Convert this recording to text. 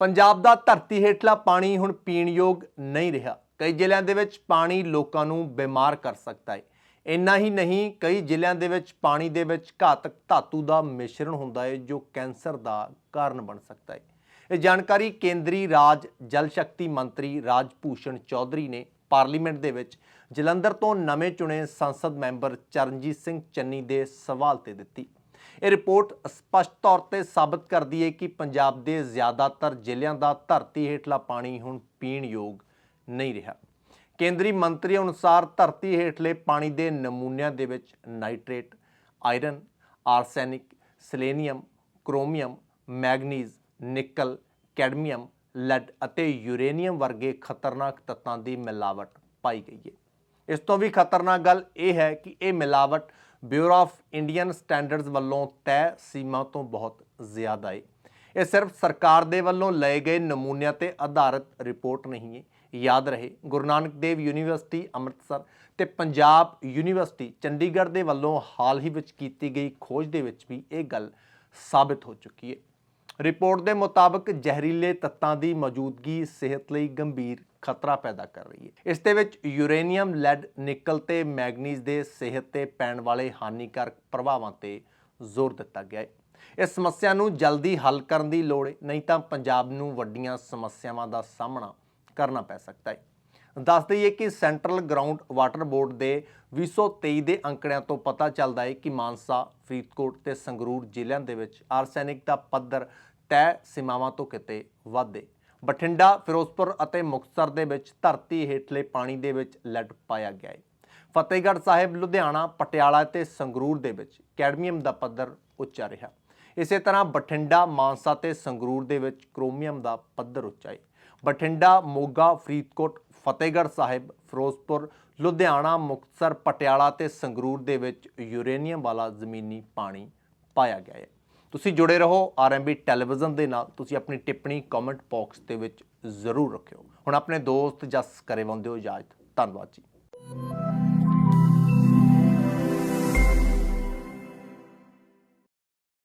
ਪੰਜਾਬ ਦਾ ਧਰਤੀ ਹੇਠਲਾ ਪਾਣੀ ਹੁਣ ਪੀਣ ਯੋਗ ਨਹੀਂ ਰਿਹਾ। ਕਈ ਜ਼ਿਲ੍ਹਿਆਂ ਦੇ ਵਿੱਚ ਪਾਣੀ ਲੋਕਾਂ ਨੂੰ ਬਿਮਾਰ ਕਰ ਸਕਦਾ ਹੈ। ਇੰਨਾ ਹੀ ਨਹੀਂ, ਕਈ ਜ਼ਿਲ੍ਹਿਆਂ ਦੇ ਵਿੱਚ ਪਾਣੀ ਦੇ ਵਿੱਚ ਘਾਤਕ ਧਾਤੂ ਦਾ ਮਿਸ਼ਰਣ ਹੁੰਦਾ ਹੈ, ਜੋ ਕੈਂਸਰ ਦਾ ਕਾਰਨ ਬਣ ਸਕਦਾ ਹੈ। ਇਹ ਜਾਣਕਾਰੀ ਕੇਂਦਰੀ ਰਾਜ ਜਲ ਸ਼ਕਤੀ ਮੰਤਰੀ ਰਾਜਭੂਸ਼ਣ ਚੌਧਰੀ ਨੇ ਪਾਰਲੀਮੈਂਟ ਦੇ ਵਿੱਚ ਜਲੰਧਰ ਤੋਂ ਨਵੇਂ ਚੁਣੇ ਸੰਸਦ ਮੈਂਬਰ ਚਰਨਜੀਤ ਸਿੰਘ ਚੰਨੀ ਦੇ ਸਵਾਲ ਤੇ ਦਿੱਤੀ। ਇਹ ਰਿਪੋਰਟ ਸਪਸ਼ਟ ਤੌਰ ਤੇ ਸਾਬਤ ਕਰਦੀ ਹੈ ਕਿ ਪੰਜਾਬ ਦੇ ਜ਼ਿਆਦਾਤਰ ਜ਼ਿਲ੍ਹਿਆਂ ਦਾ ਧਰਤੀ ਹੇਠਲਾ ਪਾਣੀ ਹੁਣ ਪੀਣ ਯੋਗ ਨਹੀਂ ਰਿਹਾ। ਕੇਂਦਰੀ ਮੰਤਰੀ ਅਨੁਸਾਰ ਧਰਤੀ ਹੇਠਲੇ ਪਾਣੀ ਦੇ ਨਮੂਨਿਆਂ ਦੇ ਵਿੱਚ nitrate, iron, arsenic, selenium, chromium, manganese, nickel, cadmium, lead ਅਤੇ ਯੂਰੇਨੀਅਮ ਵਰਗੇ ਖਤਰਨਾਕ ਤੱਤਾਂ ਦੀ ਮਿਲਾਵਟ ਪਾਈ ਗਈ ਹੈ। ਇਸ ਤੋਂ ਵੀ ਖਤਰਨਾਕ ਗੱਲ ਇਹ ਹੈ ਕਿ ਇਹ ਮਿਲਾਵਟ ਬਿਊਰੋ ਆਫ ਇੰਡੀਅਨ ਸਟੈਂਡਰਡਸ ਵੱਲੋਂ ਤੈਅ ਸੀਮਾ ਤੋਂ ਬਹੁਤ ਜ਼ਿਆਦਾ ਹੈ ਇਹ ਸਿਰਫ ਸਰਕਾਰ ਦੇ ਵੱਲੋਂ ਲਏ ਗਏ ਨਮੂਨਿਆਂ ਤੇ ਆਧਾਰਿਤ ਰਿਪੋਰਟ ਨਹੀਂ ਹੈ ਯਾਦ ਰਹੇ, ਗੁਰੂ ਨਾਨਕ ਦੇਵ ਯੂਨੀਵਰਸਿਟੀ, ਅੰਮ੍ਰਿਤਸਰ ਤੇ ਪੰਜਾਬ ਯੂਨੀਵਰਸਿਟੀ ਚੰਡੀਗੜ੍ਹ ਦੇ ਵੱਲੋਂ ਹਾਲ ਹੀ ਵਿੱਚ ਕੀਤੀ ਗਈ ਖੋਜ ਦੇ ਵਿੱਚ ਵੀ ਇਹ ਗੱਲ ਸਾਬਤ ਹੋ ਚੁੱਕੀ ਹੈ ਰਿਪੋਰਟ ਦੇ ਮੁਤਾਬਕ ਜ਼ਹਿਰੀਲੇ ਤੱਤਾਂ ਦੀ ਮੌਜੂਦਗੀ ਸਿਹਤ ਲਈ ਗੰਭੀਰ ਖਤਰਾ ਪੈਦਾ ਕਰ ਰਹੀ ਹੈ। ਇਸ ਦੇ ਵਿੱਚ ਯੂਰੇਨੀਅਮ ਲੈਡ ਨਿਕਲ ਤੇ ਮੈਗਨੀਜ਼ ਦੇ ਸਿਹਤ ਤੇ ਪੈਣ ਵਾਲੇ ਹਾਨੀਕਾਰਕ ਪ੍ਰਭਾਵਾਂ ਤੇ ਜ਼ੋਰ ਦਿੱਤਾ ਗਿਆ ਹੈ। ਇਸ ਸਮੱਸਿਆ ਨੂੰ ਜਲਦੀ ਹੱਲ ਕਰਨ ਦੀ ਲੋੜ ਹੈ, ਨਹੀਂ ਤਾਂ ਪੰਜਾਬ ਨੂੰ ਵੱਡੀਆਂ ਸਮੱਸਿਆਵਾਂ ਦਾ ਸਾਹਮਣਾ ਕਰਨਾ ਪੈ ਸਕਦਾ ਹੈ। ਦੱਸ ਦਈਏ ਕਿ ਸੈਂਟਰਲ ਗਰਾਊਂਡ ਵਾਟਰ ਬੋਰਡ ਦੇ 2023 ਦੇ ਅੰਕੜਿਆਂ ਤੋਂ ਪਤਾ ਚੱਲਦਾ ਹੈ ਕਿ ਮਾਨਸਾ, ਫਰੀਦਕੋਟ ਤੇ ਸੰਗਰੂਰ ਜ਼ਿਲ੍ਹਿਆਂ ਦੇ ਵਿੱਚ ਆਰਸੈਨਿਕ ਦਾ ਪੱਧਰ ਤੈਅ ਸੀਮਾਵਾਂ ਤੋਂ ਕਿਤੇ ਵੱਧ। ਹੈ ਬਠਿੰਡਾ, ਫਿਰੋਜ਼ਪੁਰ ਅਤੇ ਮੁਕਤਸਰ ਦੇ ਵਿੱਚ ਧਰਤੀ ਹੇਠਲੇ ਪਾਣੀ ਦੇ ਵਿੱਚ ਲੈਡ ਪਾਇਆ ਗਿਆ ਹੈ। ਫਤਿਹਗੜ੍ਹ ਸਾਹਿਬ, ਲੁਧਿਆਣਾ, ਪਟਿਆਲਾ ਤੇ ਸੰਗਰੂਰ ਦੇ ਵਿੱਚ ਕੈਡਮੀਅਮ ਦਾ ਪੱਧਰ ਉੱਚਾ ਰਿਹਾ। ਇਸੇ ਤਰ੍ਹਾਂ ਬਠਿੰਡਾ, ਮਾਨਸਾ ਤੇ ਸੰਗਰੂਰ ਦੇ ਵਿੱਚ ਕ੍ਰੋਮੀਅਮ ਦਾ ਪੱਧਰ ਉੱਚਾ ਹੈ। ਬਠਿੰਡਾ, ਮੋਗਾ, ਫਰੀਦਕੋਟ ਫਤਿਹਗੜ੍ਹ ਸਾਹਿਬ, ਫਿਰੋਜ਼ਪੁਰ, ਲੁਧਿਆਣਾ, ਮੁਕਤਸਰ, ਪਟਿਆਲਾ ਤੇ ਸੰਗਰੂਰ ਦੇ ਵਿੱਚ ਯੂਰੇਨੀਅਮ ਵਾਲਾ ਜ਼ਮੀਨੀ ਪਾਣੀ ਪਾਇਆ ਗਿਆ ਹੈ। ਤੁਸੀਂ ਜੁੜੇ ਰਹੋ ਆਰਐਮਬੀ ਟੈਲੀਵਿਜ਼ਨ ਦੇ ਨਾਲ। ਤੁਸੀਂ ਆਪਣੀ ਟਿੱਪਣੀ ਕਮੈਂਟ ਬਾਕਸ ਦੇ ਵਿੱਚ ਜ਼ਰੂਰ ਰੱਖਿਓ। ਹੁਣ ਆਪਣੇ ਦੋਸਤ ਜਸ ਕਰੇ ਹੋ ਇਜਾਜ਼ਤ। ਧੰਨਵਾਦ ਜੀ।